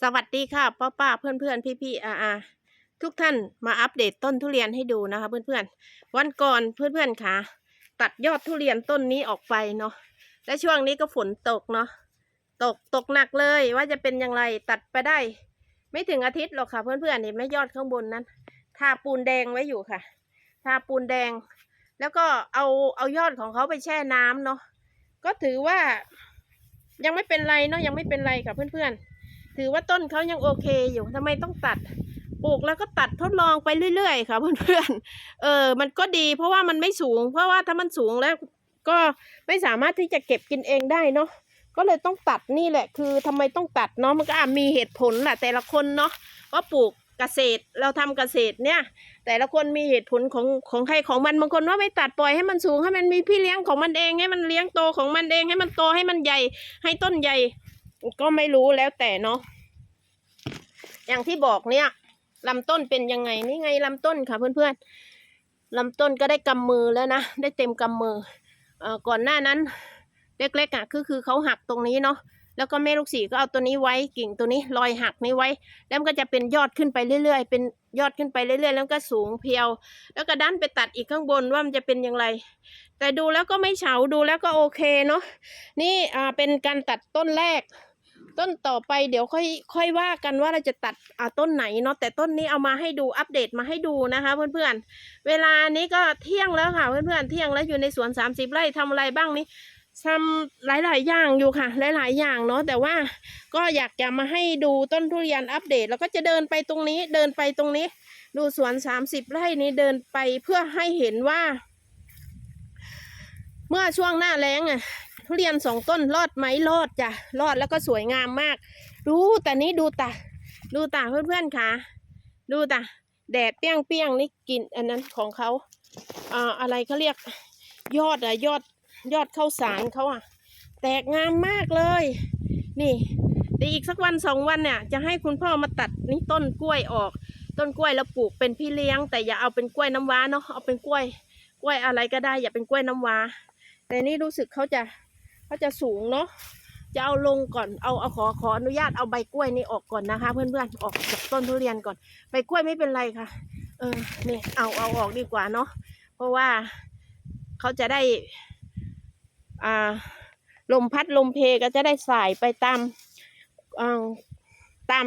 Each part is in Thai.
สวัสดีค่ะป้าป้าเพื่อนเพื่อนพี่พี่อาอาทุกท่านมาอัปเดตต้นทุเรียนให้ดูนะคะ เพื่อนเพื่อนวันก่อนเพื่อนเพื่อนค่ะตัดยอดทุเรียนต้นนี้ออกไปเนาะและช่วงนี้ก็ฝนตกเนาะตกตกหนักเลยว่าจะเป็นอย่างไรตัดไปได้ ไม่ถึงอาทิตย์หรอกค่ะ เพื่อนเพื่อนเห็นไหมยอดข้างบนนั้นทาปูนแดงไว้อยู่ค่ะทาปูนแดง แล้วก็เอาเอายอดของเขาไปแช่น้ำเนาะก็ถือว่ายังไม่เป็นไรเนาะยังไม่เป็นไรค่ะเพื่อนๆ ถือว่าต้นเขายังโอเคอยู่ทำไมต้องตัด ปลูกแล้วก็ตัดทดลองไปเรื่อยๆค่ะเพื่อนๆเออ มันก็ดีเพราะว่ามันไม่สูง เพราะว่าถ้ามันสูงแล้วก็ไม่สามารถที่จะเก็บกินเองได้เนาะก็เลยต้องตัดนี่แหละ คือทำไมต้องตัดเนาะมันก็มีเหตุผลแหละแต่ละคนเนาะว่าปลูกเกษตรเราทำเกษตรเนี่ย แต่ละคนมีเหตุผลของของใครของมันบางคนว่าไม่ตัดปล่อยให้มันสูงให้มันมีพี่เลี้ยงของมันเองให้มันเลี้ยงโตของมันเองให้มันโตให้มันใหญ่ให้ต้นใหญ่ ก็ไม่รู้แล้วแต่เนาะ อย่างที่บอกเนี่ยลำต้นเป็นยังไงนี่ไงลำต้นค่ะ เพื่อนๆลำต้นก็ได้กำมือแล้วนะได้เต็มกำมือเอ่อก่อนหน้านั้นเล็กๆอะคือคือเขาหักตรงนี้เนาะแล้วก็แม่ลูกศรีก็เอาตัวนี้ไว้กิ่งตัวนี้รอยหักนี้ไว้ แล้วมันก็จะเป็นยอดขึ้นไปเรื่อยๆ เป็นยอดขึ้นไปเรื่อยๆ แล้วก็สูงเพียว แล้วก็ดันไปตัดอีกข้างบนว่ามันจะเป็นอย่างไร แต่ดูแล้วก็ไม่เฉาดูแล้วก็โอเคเนาะนี่อ่าเป็นการตัดต้นแรก ต้นต่อไปเดี๋ยวค่อยค่อยว่ากันว่าเราจะตัดอ่าต้นไหนเนาะแต่ต้นนี้เอามาให้ดูอัปเดตมาให้ดูนะคะ เพื่อนๆ เวลานี้ก็เที่ยงแล้วค่ะ เพื่อนๆเที่ยงแล้วอยู่ในสวน 30 ไร่ทำอะไรบ้างนี้ทำหลายๆอย่างอยู่ค่ะ หลายๆอย่างเนาะแต่ว่าก็อยากจะมาให้ดูต้นทุเรียนอัปเดต แล้วก็จะเดินไปตรงนี้เดินไปตรงนี้ ดูสวน 30 ไร่นี้เดินไปเพื่อให้เห็นว่า เมื่อช่วงหน้าแล้งอะ ทุเรียนสองต้นรอดไหมรอดจ้ะรอดแล้วก็สวยงามมากดูแต่นี้ดูตาดูตาเพื่อนๆค่ะ ดูตาแดดเปี้ยงเปี้ยงนี่กินอันนั้นของเขาอ่าอะไรเขาเรียกยอดอะยอดยอดข้าวสารเขาอะแตกงามมากเลย นี่เดี๋ยวอีกสักวันสองวันเนี่ย จะให้คุณพ่อมาตัดนี่ต้นกล้วยออก ต้นกล้วยแล้วปลูกเป็นพี่เลี้ยง แต่อย่าเอาเป็นกล้วยน้ำว้าเนาะเอาเป็นกล้วยกล้วยอะไรก็ได้ อย่าเป็นกล้วยน้ำว้าแต่นี่รู้สึกเขาจะ เขาจะสูงเนาะจะเอาลงก่อนเอาเอาขอขออนุญาตเอาใบกล้วยนี่ออกก่อนนะคะ เพื่อนๆออกจากต้นทุเรียนก่อนใบกล้วยไม่เป็นไรค่ะ เออนี่เอาเอาออกดีกว่าเนาะเพราะว่าเขาจะได้อ่าลมพัดลมเพก็จะได้สายไปตามอ่าตาม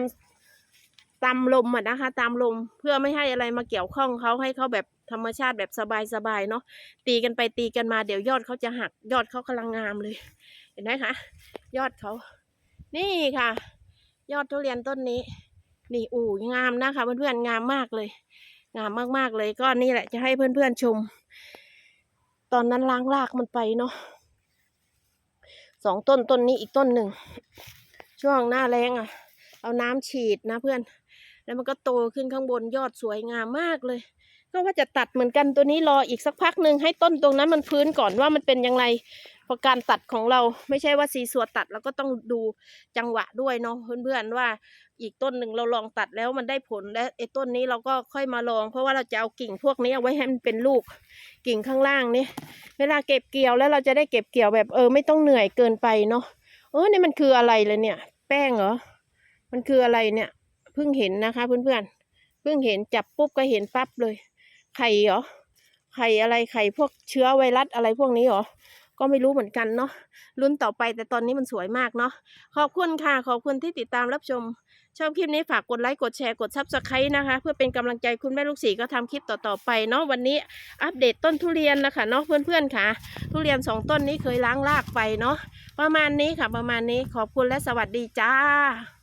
ตามลมอะนะคะ ตามลมเพื่อไม่ให้อะไรมาเกี่ยวข้องเขาให้เขาแบบ ธรรมชาติแบบสบายๆเนาะตีกันไปตีกันมาเดี๋ยวยอดเขาจะหัก ยอดเขากำลังงามเลย เห็นไหมคะยอดเขานี่ค่ะ ยอดทุเรียนต้นนี้ นี่อู่งามนะคะเพื่อนๆงามมากเลย งามมากๆเลยก็นี่แหละจะให้เพื่อนๆชม ตอนนั้นล้างรากมันไปเนาะสองต้นต้นนี้อีกต้นหนึ่ง ช่วงหน้าแรงอะ เอาน้ำฉีดนะเพื่อน แล้วมันก็โตขึ้นข้างบนยอดสวยงามมากเลย ก็ว่าจะตัดเหมือนกันตัวนี้รออีกสักพักหนึ่งให้ต้นตรงนั้นมันพื้นก่อนว่ามันเป็นยังไงเพราะการตัดของเราไม่ใช่ว่าสีสัวตัดเราก็ต้องดูจังหวะด้วยเนาะเพื่อนๆว่าอีกต้นหนึ่งเราลองตัดแล้วมันได้ผลและไอ้ต้นนี้เราก็ค่อยมาลอง เพราะว่าเราจะเอากิ่งพวกนี้เอาไว้ให้มันเป็นลูกกิ่งข้างล่างนี่เวลาเก็บเกี่ยวแล้วเราจะได้เก็บเกี่ยวแบบเออไม่ต้องเหนื่อยเกินไปเนาะเออนี่มันคืออะไรเลยเนี่ย แป้งเหรอมันคืออะไรเนี่ยเพิ่งเห็นนะคะเพื่อนๆเพิ่งเห็นจับปุ๊บก็เห็นปั๊บเลย ไข่เหรอไข่อะไรไข่พวกเชื้อไวรัสอะไรพวกนี้เหรอก็ไม่รู้เหมือนกันเนาะลุ้นต่อไปแต่ตอนนี้มันสวยมากเนาะขอบคุณค่ะ ขอบคุณที่ติดตามรับชม ชอบคลิปนี้ฝากกดไลค์กดแชร์กดซับสไครต์นะคะ เพื่อเป็นกำลังใจคุณแม่ลูกศรีก็ทำคลิปต่อๆไปเนาะวันนี้อัปเดตต้นทุเรียนนะคะเนาะเพื่อนๆค่ะ ทุเรียนสองต้นนี้เคยล้างรากไปเนาะประมาณนี้ค่ะประมาณนี้ขอบคุณและสวัสดีจ้า